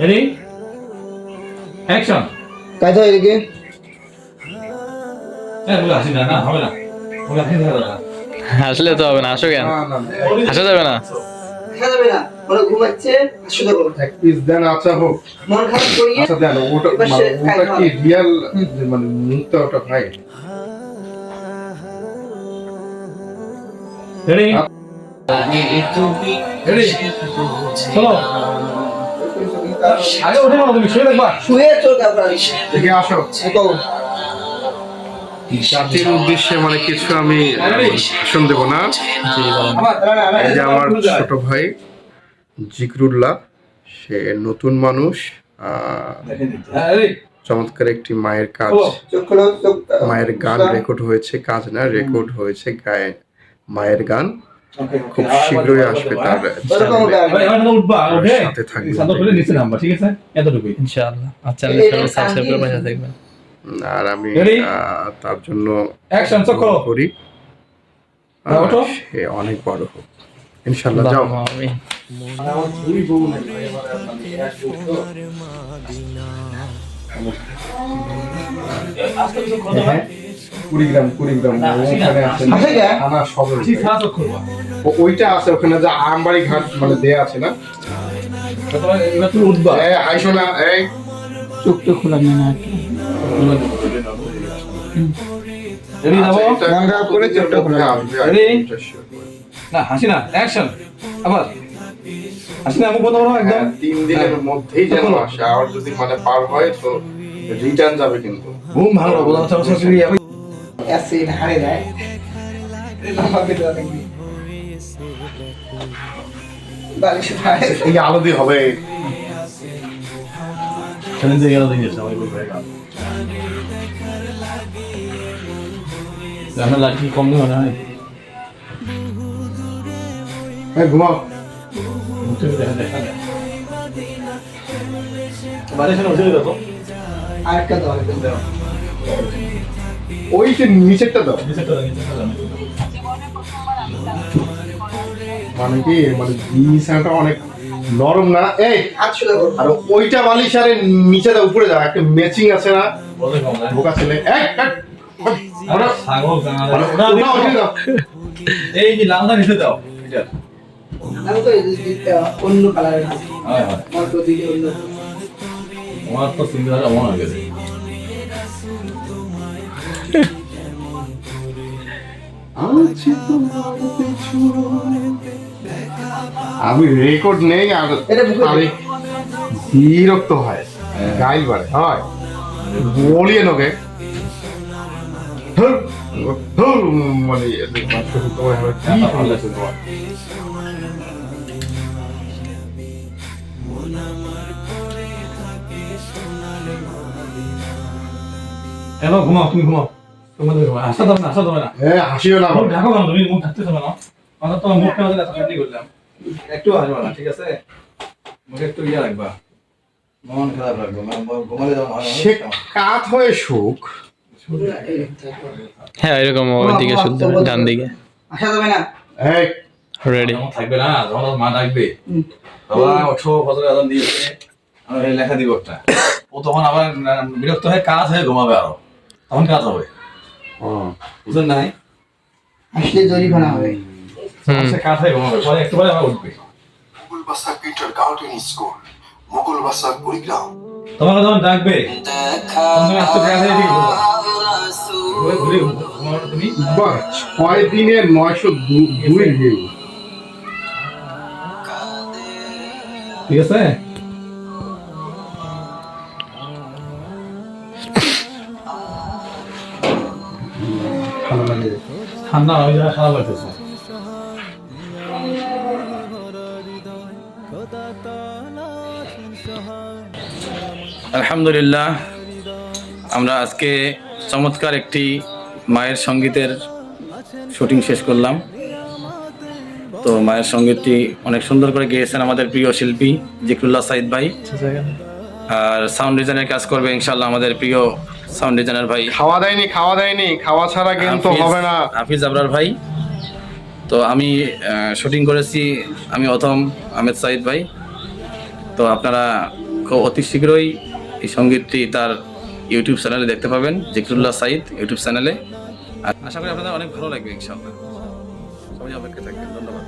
Ready action কাজা এদিকে। হ্যাঁ বলে আসি না না হবে না। বলে আসি না আসলে তো হবে না আসো কেন? আসা যাবে না? আসা যাবে না ওরা ঘুমাচ্ছে আসো দেবো এক পিস দেন আচ্ছা হোক। মন খারাপ করিয়ে আচ্ছা দেন ওটা এবার মানে ওটা খায় কি রিয়াল মানে মুখটা ওটা ভাই রেডি রেডি চলো। উঠে নাও তুমি শুয়ে দেখবা শুয়ে চোখ আপনার এদিকে আসো। জাতির উদ্দেশ্যে মানে কিছু আমি ভাষণ দেব না। না যে আমার ছোট ভাই জিকরুল্লাহ সে নতুন মানুষ আহ, হ্যাঁ চমৎকার একটি মায়ের কাজ। মায়ের গান রেকর্ড হয়েছে কাজ না রেকর্ড হয়েছে গায়ে মায়ের গান। খুব শীঘ্রই আসবে তার সাথে থাকবে। শান্ত করে নিচে নামবা ঠিক আছে? এতটুকুই। ইনশাআল্লাহ। আর সাবস্ক্রাইব করে পাশে থাকবেন। আর আমি তার জন্য অ্যাকশন চক্র দোয়া করি। সে অনেক বড় হোক। ইনশাল্লাহ যাও। আমি কুড়িগ্রাম কুড়িগ্রাম ওখানে আছে না? আছে কে? থানা সদর ঠিক ছাড়া চোখ করবা ও- ওইটা আছে ওখানে যে আমবাড়ি ঘাট মানে দেয়া আছে না? এবার তুমি উঠবা। এই আইসো না এই চোখ তো খোলা নেই না রেডি যাব? করে চোখটা খোলা হ্যাঁ, আমি- Ready? এটা sure করে। না হাসি না অ্যাকশন আবার। হাসি না মুখ বন্ধ করো একদম। হ্যাঁ, তিন দিনের মধ্যেই যেন আসে আর যদি মানে পার হয় তো রিটার্ন যাবে কিন্তু। ঘুম ভালো বোঝা যাচ্ছে এসে হারে ভাই এই আলো দিয়ে হবে। লাইট কি কম মনে হয় হ্যাঁ ঘুমাও। দেখা দেখা ওই যে নিচেরটা দাও। মানে কি মানে বিছানাটা অনেক নরম না? এই আর ওইটা বালিশ আরে নিচে দাও উপরে দাও একটা ম্যাচিং আছে না? বোকা ছেলে। এই, কানা মানে এই যে লালটা নিচে দাও। এটা। অন্য কালারের হয় হয়। আমার তো দিকে আমার তো আছি তোমার আমি রেকর্ড নেই আর। আরে বিরক্ত হয় গাইল বাড়ে হয় বলিয়ে নোকে মানে? এবার ঘুমাও তুমি ঘুমাও তোমাদের আসা না না। হাসিও না মুখ ঢাকো তুমি? মুখ তোমার মুখটা আমাদের এত করলাম? একটু হাসবা না ঠিক আছে? মুখে একটু ইয়ে রাখবা। মন খারাপ রাখব ঘুমালে যাও সে কাত হয়ে সুখ হ্যাঁ এরকম ওইদিকে শুনতে ডান দিকে। আসা যাবে না। এই। রেডি থাকবে না যখন মা ডাকবে। বাবা ওঠো ফজরের আজান দিয়েছে। লেখা দিব একটা। ও তখন আবার না- বিরক্ত হয়ে কাজ হয়ে ঘুমাবে আরও। তখন কাজ হবে। নাই? আসলে জরিমানা হবে। হুম। সে ঘুমাবে? পরে একটু পরে আবার উঠবে। মুকুলবাসা পিটার গার্ডেন স্কুল মুকুলবাসা কুড়িগ্রাম। তোমাকে যখন ডাকবে তুমি আস্তে হয়ে ঠিক ঘুরে ঘুরে তুমি? বাহ, ছয় দিনে নয়শো দুই ভিউ। ঠিক আছে? ঠান্ডা ওই জায়গায় খারাপ লাগতেছে। আলহামদুলিল্লাহ আমরা আজকে চমৎকার একটি মায়ের সঙ্গীতের শুটিং শেষ করলাম। তো মায়ের সঙ্গীতটি অনেক সুন্দর করে গেয়েছেন আমাদের প্রিয় শিল্পী জিকরুল্লাহ সাইদ ভাই। আর সাউন্ড ডিজাইনের কাজ করবে ইনশাল্লাহ আমাদের প্রিয় সাউন্ড ডিজাইনার ভাই। খাওয়া দেয়নি খাওয়া দেয়নি খাওয়া ছাড়া কিন্তু হবে না। হাফিজ আবরার ভাই। তো আমি শুটিং করেছি আমি অথম আহমেদ সাইদ ভাই। তো আপনারা খুব অতি শীঘ্রই এই সঙ্গীতটি তার ইউটিউব চ্যানেলে দেখতে পাবেন জিকরুল্লাহ সাইদ ইউটিউব চ্যানেলে আর আশা করি আপনাদের অনেক ভালো লাগবে ইনশাআল্লাহ। সবাই অপেক্ষা থাকবেন ধন্যবাদ।